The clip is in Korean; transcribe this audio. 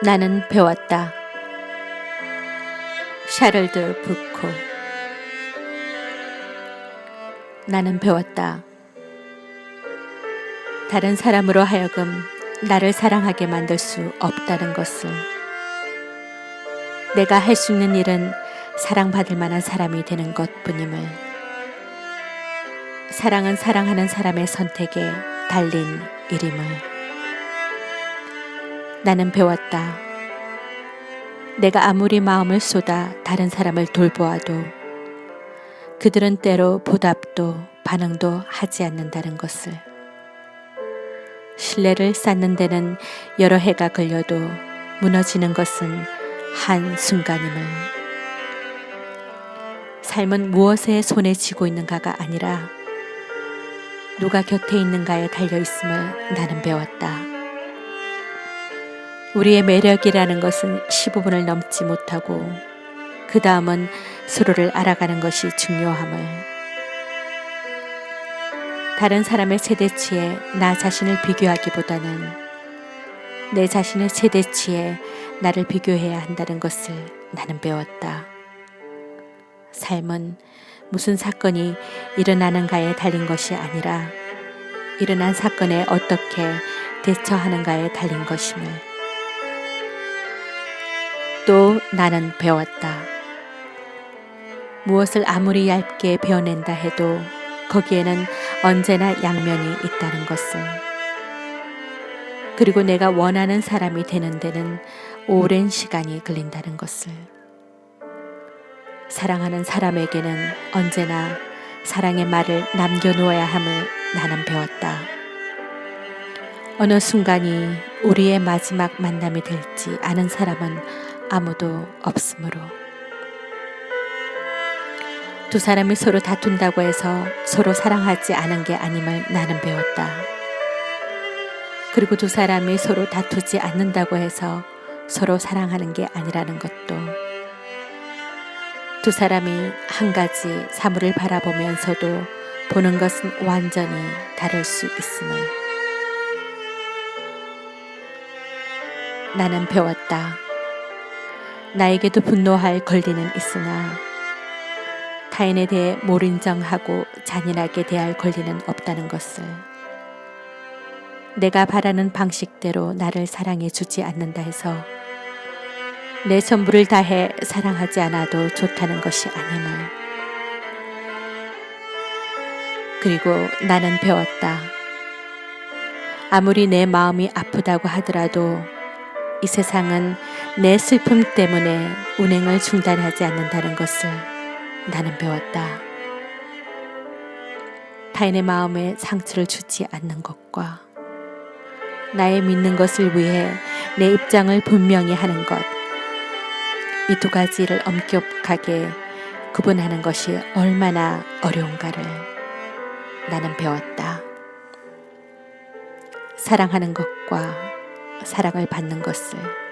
나는 배웠다. 샤를드 부코 나는 배웠다. 다른 사람으로 하여금 나를 사랑하게 만들 수 없다는 것을. 내가 할 수 있는 일은 사랑받을 만한 사람이 되는 것 뿐임을. 사랑은 사랑하는 사람의 선택에 달린 일임을. 나는 배웠다. 내가 아무리 마음을 쏟아 다른 사람을 돌보아도 그들은 때로 보답도 반응도 하지 않는다는 것을. 신뢰를 쌓는 데는 여러 해가 걸려도 무너지는 것은 한 순간임을. 삶은 무엇에 손에 쥐고 있는가가 아니라 누가 곁에 있는가에 달려 있음을 나는 배웠다. 우리의 매력이라는 것은 15분을 넘지 못하고 그 다음은 서로를 알아가는 것이 중요함을 다른 사람의 세대치에 나 자신을 비교하기보다는 내 자신의 세대치에 나를 비교해야 한다는 것을 나는 배웠다. 삶은 무슨 사건이 일어나는가에 달린 것이 아니라 일어난 사건에 어떻게 대처하는가에 달린 것임을 또 나는 배웠다. 무엇을 아무리 얇게 베어낸다 해도 거기에는 언제나 양면이 있다는 것을. 그리고 내가 원하는 사람이 되는 데는 오랜 시간이 걸린다는 것을. 사랑하는 사람에게는 언제나 사랑의 말을 남겨놓아야 함을 나는 배웠다. 어느 순간이 우리의 마지막 만남이 될지 아는 사람은 아무도 없으므로. 두 사람이 서로 다툰다고 해서 서로 사랑하지 않은 게 아님을 나는 배웠다. 그리고 두 사람이 서로 다투지 않는다고 해서 서로 사랑하는 게 아니라는 것도 두 사람이 한 가지 사물을 바라보면서도 보는 것은 완전히 다를 수 있음을 나는 배웠다. 나에게도 분노할 권리는 있으나 타인에 대해 몰인정하고 잔인하게 대할 권리는 없다는 것을 내가 바라는 방식대로 나를 사랑해 주지 않는다 해서 내 전부를 다해 사랑하지 않아도 좋다는 것이 아님을 그리고 나는 배웠다. 아무리 내 마음이 아프다고 하더라도 이 세상은 내 슬픔 때문에 운행을 중단하지 않는다는 것을 나는 배웠다. 타인의 마음에 상처를 주지 않는 것과 나의 믿는 것을 위해 내 입장을 분명히 하는 것. 이 두 가지를 엄격하게 구분하는 것이 얼마나 어려운가를 나는 배웠다. 사랑하는 것과 사랑을 받는 것을